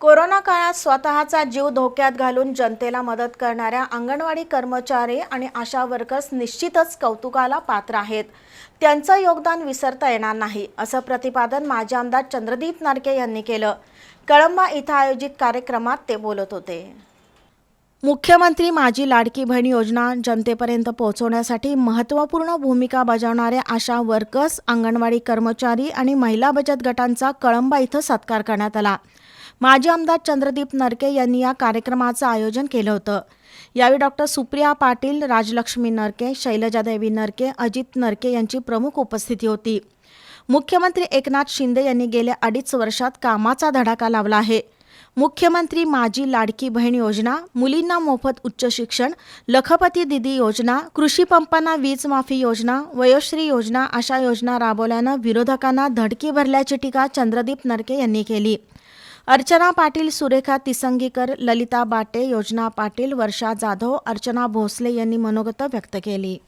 Corona काळात स्वतःचा जीव धोक्यात घालून जनतेला मदत करणाऱ्या अंगणवाडी कर्मचारी आणि आशा वर्कर्स निश्चितच कौतुकाला पात्र आहेत. त्यांचं योगदान विसरता येणार नाही असं प्रतिपादन माजी आमदार चंद्रदीप नारके यांनी केलं. कळंबा इथं आयोजित कार्यक्रमात ते बोलत होते. मुख्यमंत्री माझी लाडकी बहीण योजना जनतेपर्यंत पोहोचवण्यासाठी महत्त्वपूर्ण भूमिका बजावणाऱ्या आशा वर्कर्स अंगणवाडी कर्मचारी आणि महिला बचत गटांचा कळंबा इथं सत्कार करण्यात आला. माजी आमदार चंद्रदीप नरके यांनी या कार्यक्रमाचं आयोजन केलं होतं. यावेळी डॉक्टर सुप्रिया पाटील राजलक्ष्मी नरके शैलजादेवी नरके अजित नरके यांची प्रमुख उपस्थिती होती. मुख्यमंत्री एकनाथ शिंदे यांनी गेल्या अडीच वर्षात कामाचा धडाका लावला आहे. मुख्यमंत्री माजी लाडकी बहीण योजना मुलींना मोफत उच्च शिक्षण लखपती दिदी योजना कृषी पंपांना वीज माफी योजना वयोश्री योजना अशा योजना राबवल्यानं विरोधकांना धडकी भरल्याची टीका चंद्रदीप नरके यांनी केली. अर्चना पाटील सुरेखा तिसंगीकर ललिता बाटे योजना पाटील वर्षा जाधव अर्चना भोसले यांनी मनोगत व्यक्त केली.